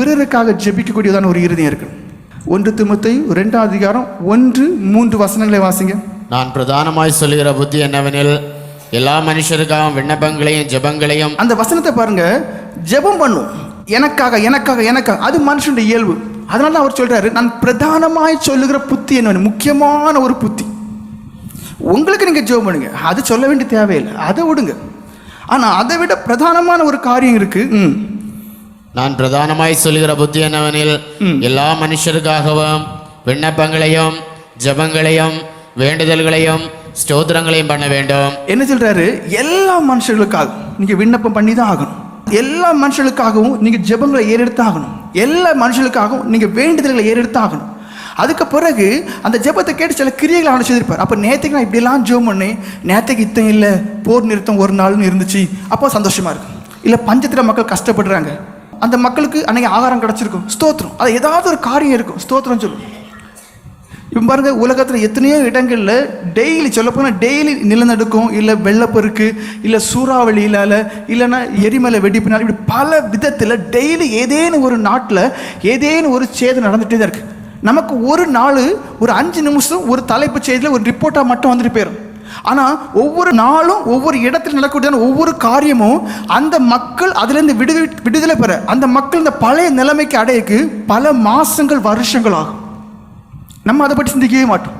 பிறருக்காக ஜெபிக்கக்கூடியதான ஒரு இருதயம் இருக்கு ஒன்று திமுத்தை ரெண்டாம் அதிகாரம் ஒன்று மூன்று வசனங்களை வாசிங்க. நான் பிரதானமாய் சொல்லுகிற புத்தி என்னவெனில் எல்லா மனுஷருக்காகவும் விண்ணப்பங்களையும் ஜெபங்களையும் அந்த வசனத்தை பாருங்க. ஜெபம் பண்ணும். எனக்காக எனக்காக எனக்காக. அது மனுஷனுடைய இயல்பு. அதனால தான் அவர் சொல்றாரு நான் பிரதானமாய் சொல்லுகிற புத்தி என்ன முக்கியமான ஒரு புத்தி. உங்களுக்கு நீங்க ஜெபம் பண்ணுங்க. அது சொல்ல வேண்டிய தேவையில்லை. அதை விடுங்க. ஆனா அதை விட பிரதானமான ஒரு காரியம் இருக்கு. ம். நான் பிரதானமாய் சொல்லுகிற புத்தி என்னவெனில் எல்லா மனுஷருக்காகவும் விண்ணப்பங்களையும் ஜெபங்களையும் வேண்டுதல்களையும் ஸ்தோத்திரங்களையும் பண்ண வேண்டும். என்ன சொல்றாரு? எல்லா மனுஷர்களுக்காகவும் நீங்க விண்ணப்பம் பண்ணி தான் ஆகணும். எல்லா மனுஷர்களுக்காகவும் நீங்க ஜெபங்களை ஏறெடுத்து ஆகணும் எல்லா மனுஷர்களுக்காகவும் நீங்க வேண்டுதல்களை ஏறெடுத்து ஆகணும் அதுக்கு பிறகு அந்த ஜெபத்தை கேட்டு சில கிரியைகளை அவனை செய்திருப்பார். அப்போ நேற்றுக்கு நான் இப்படியெல்லாம் ஜெபம் பண்ணேன் நேற்றுக்கு இத்தம் இல்லை போர் நிறுத்தம் ஒரு நாள்னு இருந்துச்சு. அப்போ சந்தோஷமா இருக்கும் இல்லை பஞ்சத்தில் மக்கள் கஷ்டப்படுறாங்க. அந்த மக்களுக்கு அன்னைக்கு ஆகாரம் கிடச்சிருக்கும். ஸ்தோத்திரம். அது ஏதாவது ஒரு காரியம் இருக்கும். ஸ்தோத்திரம் சொல்லும் இப்போ பாருங்கள் உலகத்தில் எத்தனையோ இடங்களில் டெய்லி சொல்லப்போனால் டெய்லி நிலநடுக்கம் இல்லை வெள்ளப்பெருக்கு இல்லை சூறாவளியினால் இல்லைன்னா எரிமலை வெடிப்பினால் இப்படி பல விதத்தில் டெய்லி ஏதேனும் ஒரு நாட்டில் ஏதேனும் ஒரு சேதம் நடந்துகிட்டே தான் இருக்குது நமக்கு ஒரு நாள் ஒரு அஞ்சு நிமிஷம் ஒரு தலைப்பு செய்தியில் ஒரு ரிப்போர்ட்டாக மட்டும் வந்துட்டு போயிடும் ஆனால் ஒவ்வொரு நாளும் ஒவ்வொரு இடத்துல நடக்கக்கூடியதான ஒவ்வொரு காரியமும் அந்த மக்கள் அதுலேருந்து விடுதலை விடுதலை பெற அந்த மக்கள் இந்த பழைய நிலைமைக்கு அடையக்கு பல மாதங்கள் வருஷங்கள் ஆகும் நம்ம அதை பற்றி சிந்திக்கவே மாட்டோம்.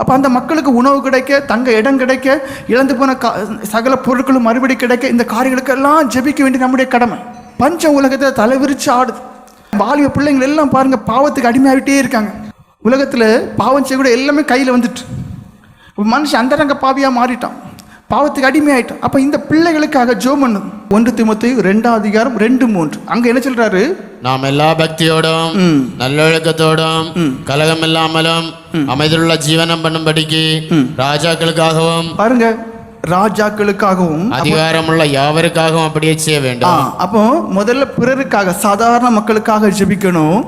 அப்போ அந்த மக்களுக்கு உணவு கிடைக்க தங்க இடம் கிடைக்க இழந்து போன கா சகல பொருட்களும் மறுபடி கிடைக்க இந்த காரியங்களுக்கெல்லாம் ஜெபிக்க வேண்டிய நம்முடைய கடமை. பஞ்ச உலகத்தை தலைவிரிச்சு ஆடுது. வாலிப பிள்ளைங்கள் எல்லாம் பாருங்கள் பாவத்துக்கு அடிமையாகிட்டே இருக்காங்க. உலகத்தில் பாவம் செய்ய கூட எல்லாமே கையில் வந்துட்டு. மனுஷன் அந்தரங்க பாவியாக மாறிட்டான். பாவத்துக்கு அடிமையாயிட்டான். அப்போ இந்த பிள்ளைகளுக்காக ஜோம் பண்ணும் ஒன்று திமுத்தி ரெண்டாம் அதிகாரம் ரெண்டு மூன்று. அங்கே என்ன சொல்றாரு? நாம் எல்லா பக்தியோடும். நல்லொழுக்கத்தோடும் கலகம் இல்லாமலும் அமைதியுள்ள ஜீவனம் பண்ணும்படிக்கு ராஜாக்களுக்காகவும் பாருங்க. ராஜாக்களுக்காகவும் அதிகாரமுள்ள யாவருக்காகவும் அப்படியே செய்ய வேண்டும். அப்போ முதல்ல பிறருக்காக சாதாரண மக்களுக்காக ஜெபிக்கணும்.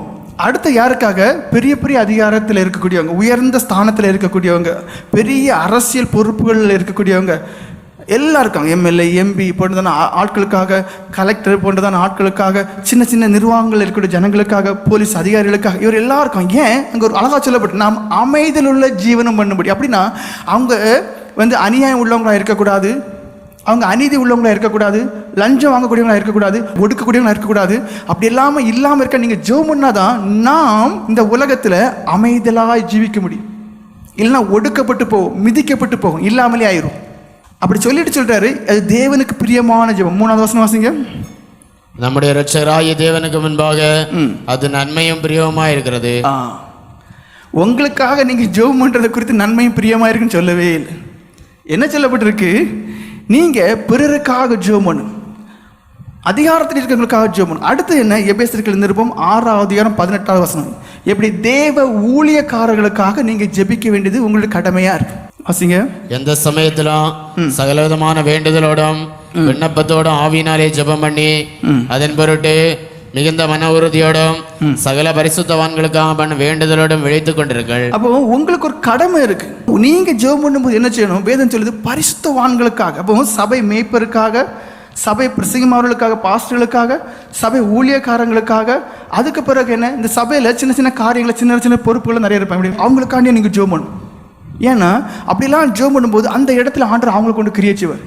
அடுத்து யாருக்காக? பெரிய பெரிய அதிகாரத்தில் இருக்கக்கூடியவங்க உயர்ந்த ஸ்தானத்தில் இருக்கக்கூடியவங்க பெரிய அரசியல் பொறுப்புகளில் இருக்கக்கூடியவங்க எல்லாம் இருக்காங்க எம்எல்ஏ எம்பி போன்றதான ஆட்களுக்காக கலெக்டர் போன்றதான ஆட்களுக்காக சின்ன சின்ன நிர்வாகங்கள் இருக்கக்கூடிய ஜனங்களுக்காக போலீஸ் அதிகாரிகளுக்காக இவர் எல்லாம் இருக்காங்க ஏன் அங்கே ஒரு அழகாக சொல்லப்பட்டு நாம் அமைதியில் உள்ள ஜீவனம் பண்ணும்படி? அப்படின்னா அவங்க வந்து அநியாயம் உள்ளவங்களாக இருக்கக்கூடாது. அவங்க அநீதி உள்ளவங்களாக இருக்கக்கூடாது. லஞ்சம் வாங்கக்கூடியவங்களா இருக்கக்கூடாது ஒடுக்கக்கூடியவங்களா இருக்கக்கூடாது. அப்படி இல்லாமல் இல்லாமல் இருக்க நீங்கள் ஜெபம் பண்ணாதான் நாம் இந்த உலகத்தில் அமைதலாய் ஜீவிக்க முடியும். இல்லைன்னா ஒடுக்கப்பட்டு போகும் மிதிக்கப்பட்டு போகும் இல்லாமலே ஆயிரும். அப்படி சொல்லிட்டு சொல்றாரு அது தேவனுக்கு பிரியமான ஜெபம். மூணாவது வசனம் வாசிங்க. நம்முடைய இரட்சகராகிய தேவனுக்கு முன்பாக அது நன்மையும் பிரியவுமா இருக்கிறது. உங்களுக்காக நீங்கள் ஜெபம் பண்ணுறது குறித்து நன்மையும் பிரியமாக இருக்குன்னு சொல்லவே இல்லை. என்ன சொல்லப்பட்டிருக்கு? நீங்கள் பிறருக்காக ஜெபம் பண்ணணும். அதிகாரத்தில் இருக்கிறவங்களுக்காக ஜெபம் அடுத்து என்ன? எபேசிற்கள் நிருபம் ஆறாவது அதிகாரம் பதினெட்டாவது வசனம். எப்படி தேவ ஊழியக்காரர்களுக்காக நீங்கள் ஜெபிக்க வேண்டியது உங்களுடைய கடமையாக இருக்கு? வாசிங்க. எந்த சமயத்திலும் சகலவிதமான வேண்டுதலோடும் விண்ணப்பத்தோடும் ஆவியினாலே ஜெபம் பண்ணி அதன் பொருட்டு மிகுந்த மன உறுதியோடும் சகல பரிசுத்தவான்களுக்காக பண்ண வேண்டுதலோடும் விழித்துக் கொண்டிருங்கள். அப்போ உங்களுக்கு ஒரு கடமை இருக்கு. நீங்க ஜெபம் பண்ணும்போது என்ன செய்யணும்? வேதம் சொல்லுது பரிசுத்தவான்களுக்காக. அப்போ சபை மேய்ப்பருக்காக சபை பிரசங்கமானவர்களுக்காக பாஸ்டர்களுக்காக சபை ஊழியக்காரங்களுக்காக அதுக்கு பிறகு என்ன? இந்த சபையில் சின்ன சின்ன காரியங்களை சின்ன சின்ன பொறுப்புகள் நிறைய இருப்பாங்க. அப்படி அவங்களுக்காண்டி நீங்கள் ஜோம் பண்ணும் ஏன்னா அப்படிலாம் ஜோம் பண்ணும்போது அந்த இடத்துல ஆண்டர் அவங்களுக்கு கொண்டு கிரியேச்சுவர்